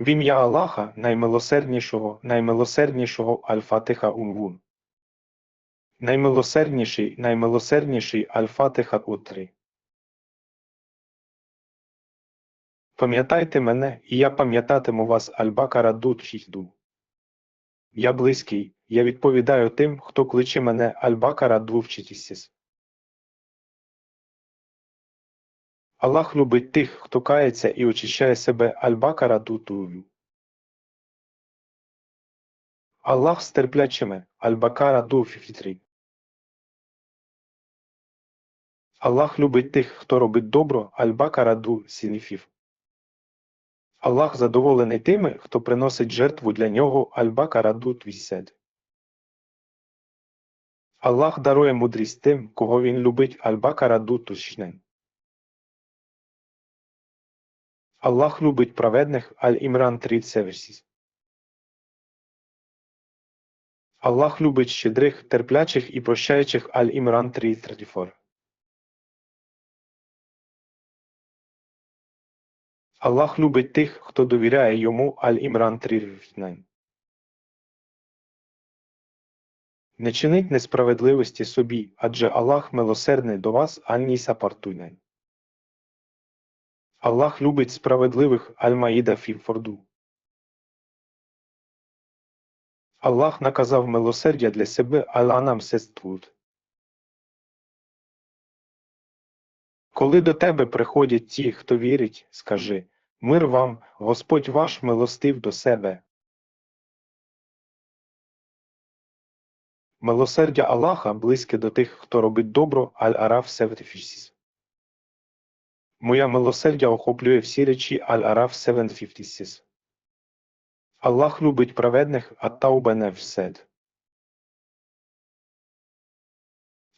В ім'я Аллаха, наймилосерднішого, наймилосерднішого Аль-Фатиха Умвун. Наймилосердніший, наймилосердніший Аль-Фатиха Утри. Пам'ятайте мене, і я пам'ятатиму вас Аль-Бакара Дуд Я близький, я відповідаю тим, хто кличе мене Аль-Бакара Двувчитісіс. Аллах любить тих, хто кається і очищає себе Аль-Бакара Дутувю. Аллах з терплячими Аль-Бакара Дуфіфітрі. Аллах любить тих, хто робить добро Аль-Бакара Ду Сініфів. Аллах задоволений тими, хто приносить жертву для нього Аль-Бакара Ду Твісед. Аллах дарує мудрість тим, кого він любить Аль-Бакара Ду Тушнен. Аллах любить праведних Аль-Імран 30 Аллах любить щедрих, терплячих і прощаючих Аль-Імран 34 Аллах любить тих, хто довіряє йому Аль-Імран 39 Не чинить несправедливості собі, адже Аллах милосердний до вас Аль-Ніса Партуйнен. Аллах любить справедливих Аль-Маїда Фіфорду. Аллах наказав милосердя для себе Аль-Анам Коли до тебе приходять ті, хто вірить, скажи Мир вам, Господь ваш милостив до себе. Милосердя Аллаха близьке до тих, хто робить добро Аль-Араф 76. Моя милосердя охоплює всі речі Аль-Араф 756. Аллах любить праведних Ат-Тауба Невсед.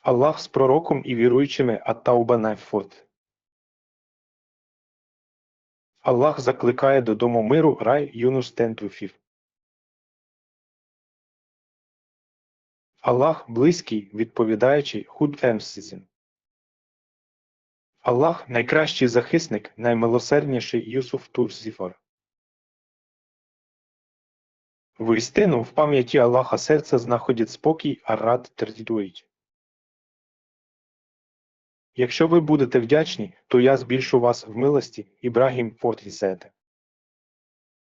Аллах з пророком і віруючими Ат-Тауба Невфот. Аллах закликає додому миру рай Юнус Тентуфів. Аллах близький, відповідаючий худ Емсизін. Аллах найкращий захисник, наймилосердніший Юсуф Турзіфар. Воістину в пам'яті Аллаха серце знаходить спокій, а рад твердують. Якщо ви будете вдячні, то я збільшу вас в милості Ібрагім Фортрісете.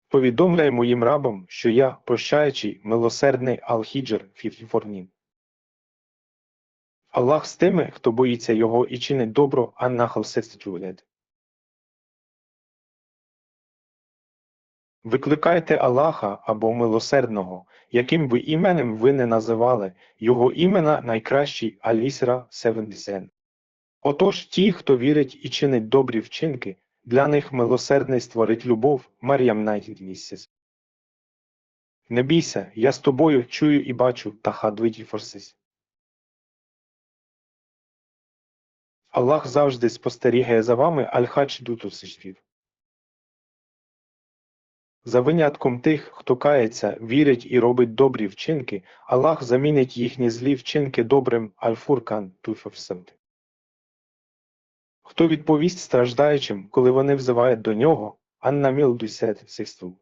Повідомляй моїм рабам, що я прощаючий, милосердний Ал-Хіджер Фіфіфорнін. Аллах з тими, хто боїться його і чинить добро, Аннахал Сецджулед. Викликайте Аллаха або милосердного, яким би іменем ви не називали, його імена найкращий Алісра Севендесен. Отож ті, хто вірить і чинить добрі вчинки, для них милосердний створить любов Мар'ям Найтідмісіс. Не бійся, я з тобою чую і бачу та хадвиді форсись. Аллах завжди спостерігає за вами Аль-Хадж Дутусишвів. За винятком тих, хто кається, вірить і робить добрі вчинки, Аллах замінить їхні злі вчинки добрим Аль-Фуркан Туфавсамт. Хто відповість страждаючим, коли вони взивають до нього, Анна Мілдусет Систу.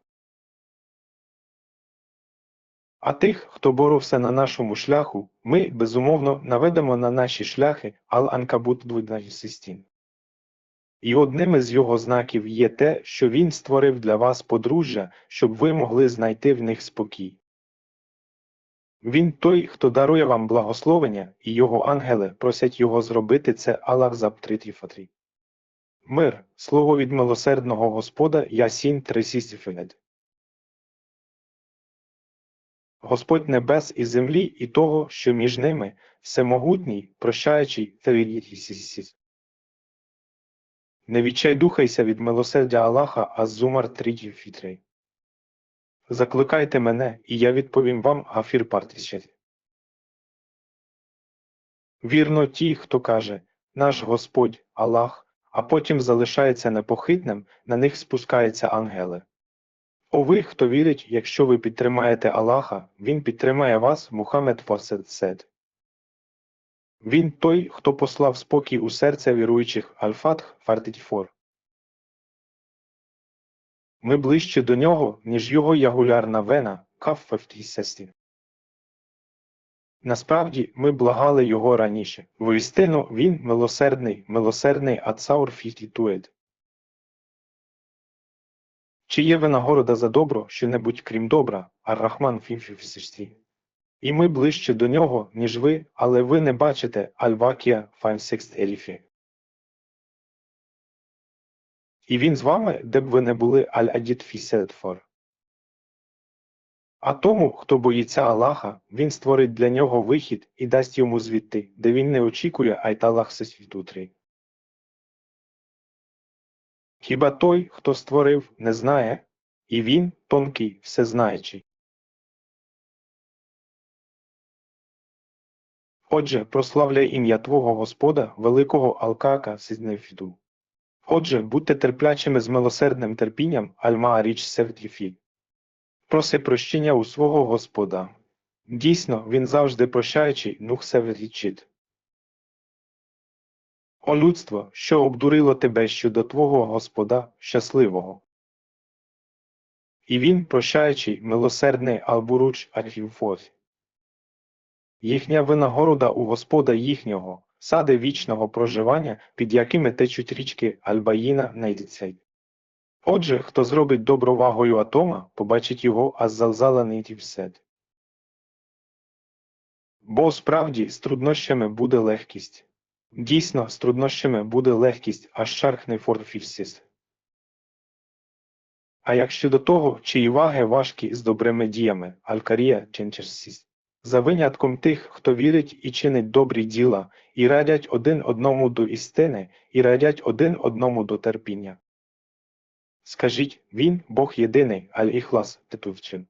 А тих, хто боровся на нашому шляху, ми, безумовно, наведемо на наші шляхи Ал-Анкабут 12. І одним із його знаків є те, що він створив для вас подружжя, щоб ви могли знайти в них спокій. Він той, хто дарує вам благословення, і його ангели просять його зробити це Аллах Фатрі. Мир, слово від милосердного Господа Ясін Тресістіфенед. Господь небес і землі і того, що між ними, всемогутній, прощаючий та від'єтісіс. Не відчайдухайся від милосердя Аллаха Азумар Тріті Фітрей. Закликайте мене, і я відповім вам Гафір Партіще. Вірно ті, хто каже Наш Господь Аллах, а потім залишається непохитним, на них спускаються ангели. О ви, хто вірить, якщо ви підтримаєте Аллаха, Він підтримає вас, Мухаммед Форсет. Він той, хто послав спокій у серце віруючих Аль-Фатх Фартітіфор. Ми ближче до нього, ніж його ягулярна вена, каффефтісесті. Насправді, ми благали його раніше. Воістину, він милосердний, милосердний Ацаур фітітует. Чи є винагорода за добро що-небудь крім добра, Ар-Рахман фімфісисті? І ми ближче до нього, ніж ви, але ви не бачите Аль-Вакія Файмсекст Еліфі. І він з вами, де б ви не були Аль-Адід Фіседфор. А тому, хто боїться Аллаха, він створить для нього вихід і дасть йому звідти, де він не очікує Айталах Сесвітутрі. Хіба той, хто створив, не знає, і він, тонкий, всезнаючий. Отже, прославляй ім'я Твого Господа, великого Алкака Сизнефіду. Отже, будьте терплячими з милосердним терпінням Альма річ Севдіфіль. Проси прощення у свого Господа. Дійсно, він завжди прощаючий, нух Севрічит. О людство, що обдурило тебе щодо твого Господа щасливого. І він, прощаючий, милосердний Албуруч Архівфоф. Їхня винагорода у Господа їхнього, сади вічного проживання, під якими течуть річки Альбаїна найдіцей. Отже, хто зробить добро вагою атома, побачить його аззалзалений тівсет. Бо справді з труднощами буде легкість. Дійсно, з труднощами буде легкість, аж шархне форфівсіс. А як щодо того, чиї ваги важкі з добрими діями, Алькарія Ченчерсіс, за винятком тих, хто вірить і чинить добрі діла, і радять один одному до істини, і радять один одному до терпіння. Скажіть, він Бог єдиний, аль-Іхлас, Титувчин.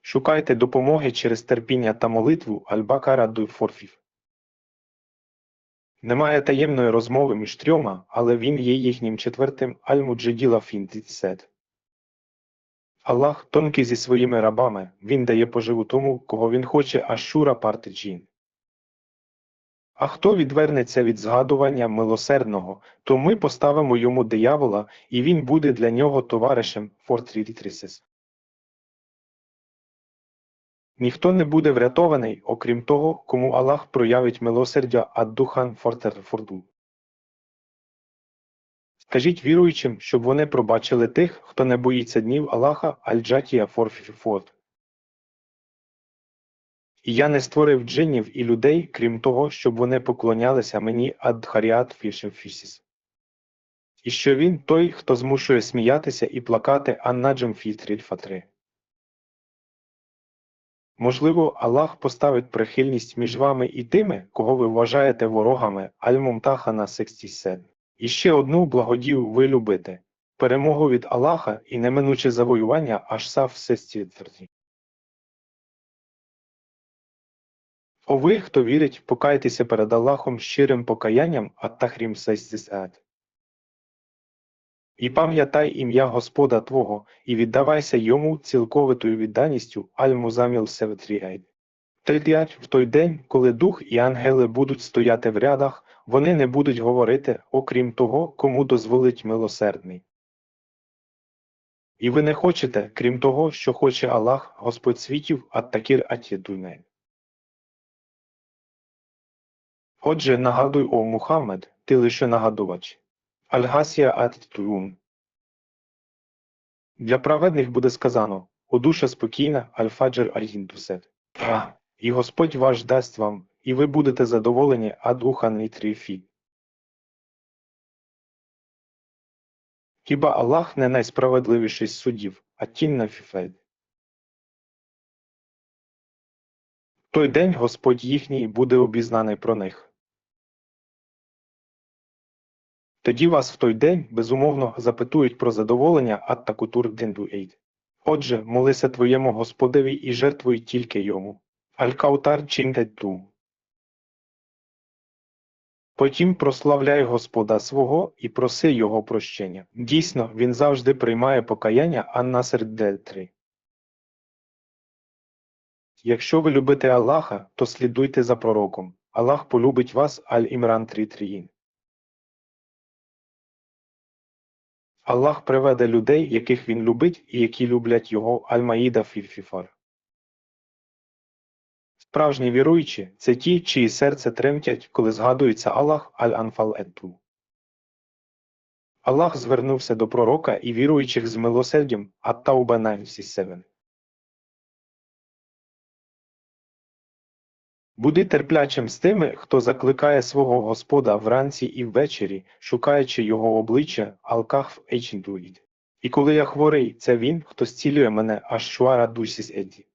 Шукайте допомоги через терпіння та молитву Аль-Бакара до Форфів. Немає таємної розмови між трьома, але він є їхнім четвертим Аль-Муджиділа Фінтіцет. Аллах тонкий зі своїми рабами, він дає поживу тому, кого він хоче Ашура Партиджін. А хто відвернеться від згадування милосердного, то ми поставимо йому диявола, і він буде для нього товаришем Фортрітрісес. Ніхто не буде врятований, окрім того, кому Аллах проявить милосердя ад-духан Фортерфорду. Скажіть віруючим, щоб вони пробачили тих, хто не боїться днів Аллаха Аль-Джатія. І я не створив джинів і людей, крім того, щоб вони поклонялися мені Адхаріат Фішемфісіс. І що він той, хто змушує сміятися і плакати Аннаджем Фітріль Фатри. Можливо, Аллах поставить прихильність між вами і тими, кого ви вважаєте ворогами Аль-Мумтаха на 67. І ще одну благодію ви любите перемогу від Аллаха і неминуче завоювання аж сав сестітрі. О ви, хто вірить, покайтеся перед Аллахом щирим покаянням ат-тахрім сестісад. І пам'ятай ім'я Господа Твого, і віддавайся йому цілковитою відданістю Аль-Музаміл Севетріайд. Тридять в той день, коли дух і ангели будуть стояти в рядах, вони не будуть говорити, окрім того, кому дозволить милосердний. І ви не хочете, крім того, що хоче Аллах, Господь світів, ат-такір атєдуне. Отже, нагадуй, о Мухаммед, ти лише нагадувач. Аль-Гасія ат-Туюм. Для праведних буде сказано, о душа спокійна, аль-фаджр аль-гіндусет. І Господь ваш дасть вам, і ви будете задоволені ад-ухан і. Хіба Аллах не найсправедливіший з суддів, а тінь фіфед? Той день Господь їхній буде обізнаний про них. Тоді вас в той день, безумовно, запитують про задоволення ат-такутур дендуейд. Отже, молися твоєму Господеві і жертвуй тільки йому. Аль-Каутар Чиндетту. Потім прославляй Господа свого і проси Його прощення. Дійсно, він завжди приймає покаяння Аннасер Дельтри. Якщо ви любите Аллаха, то слідуйте за пророком. Аллах полюбить вас Аль-Імран 3.3. Аллах приведе людей, яких він любить і які люблять його Аль-Маїда Фіфіфар. Справжні віруючі – це ті, чиї серце тремтять, коли згадується Аллах Аль-Анфал Едду. Аллах звернувся до пророка і віруючих з милосердям Аттауба 97. Буди терплячим з тими, хто закликає свого Господа вранці і ввечері, шукаючи його обличчя алках в Ейчіндуїд. І коли я хворий, це він, хто зцілює мене аж шуара дусіс Едді.